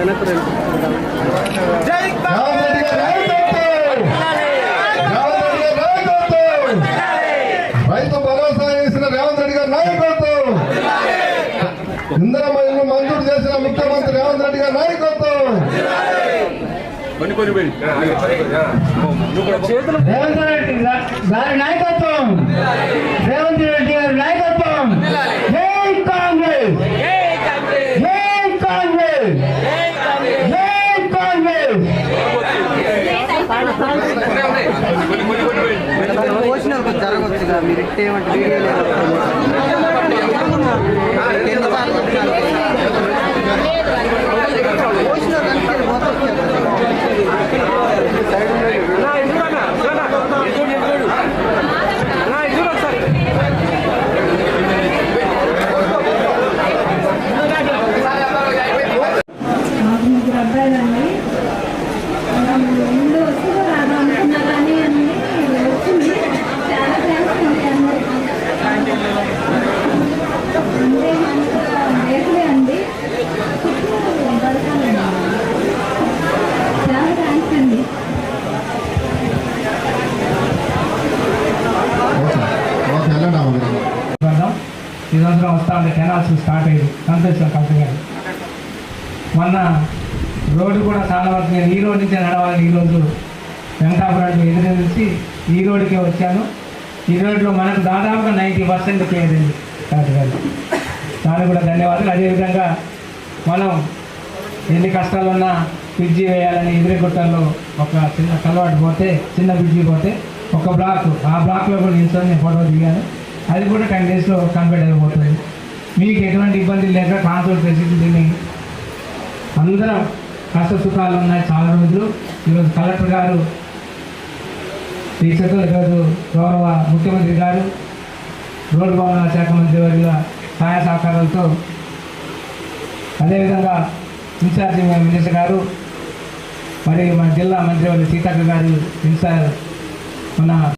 వెనక్కి రైతు భరోసా చేసిన రేవంత్ రెడ్డి గారి నాయకత్వం ఇందరం మంజూరు చేసిన ముఖ్యమంత్రి రేవంత్ రెడ్డి గారి నాయకత్వం చేతులు దాని నాయకత్వం. భోజనాలు జరగవచ్చు మీరు ఇట్టే ఈ సంవత్సరం వస్తా ఉంటే కెనాల్స్ స్టార్ట్ అయ్యింది. సంతోషం కలెక్టర్ మొన్న రోడ్డు కూడా చాలా వరకు నేను ఈ రోడ్ నుంచి నడవాలని ఈరోజు వెంకటాపురానికి ఎదురు నుంచి ఈ రోడ్డుకే వచ్చాను. ఈ రోడ్లో మనకు దాదాపుగా నైంటీ పర్సెంట్ చేయదండి కాదు దానికి కూడా ధన్యవాదాలు. అదేవిధంగా మనం ఎన్ని కష్టాలు ఉన్నా బ్రిడ్జి వేయాలని ఎదురుగుట్టల్లో ఒక చిన్న కలవాటు పోతే చిన్న బ్రిడ్జి పోతే ఒక బ్లాక్ ఆ బ్లాక్లో కూడా నిల్చొని నేను ఫోటో దిగాను. అది కూడా టెన్ డేస్లో కంప్లీట్ అయిపోతుంది. మీకు ఎటువంటి ఇబ్బంది లేక ట్రాన్స్పోర్ట్ ఫెసిలిటీని అందరం కష్ట సుఖాలు ఉన్నాయి చాలా రోజులు. ఈరోజు కలెక్టర్ గారు టీచర్తో ఈరోజు గౌరవ ముఖ్యమంత్రి గారు రోడ్డు భవనాల శాఖ మంత్రి వారి సహాయ సహకారాలతో అదేవిధంగా ఇన్ఛార్జి మినిస్టర్ గారు మరి మన జిల్లా మంత్రివర్గ సీతక్క గారు ఇన్ఛార్జ్ మన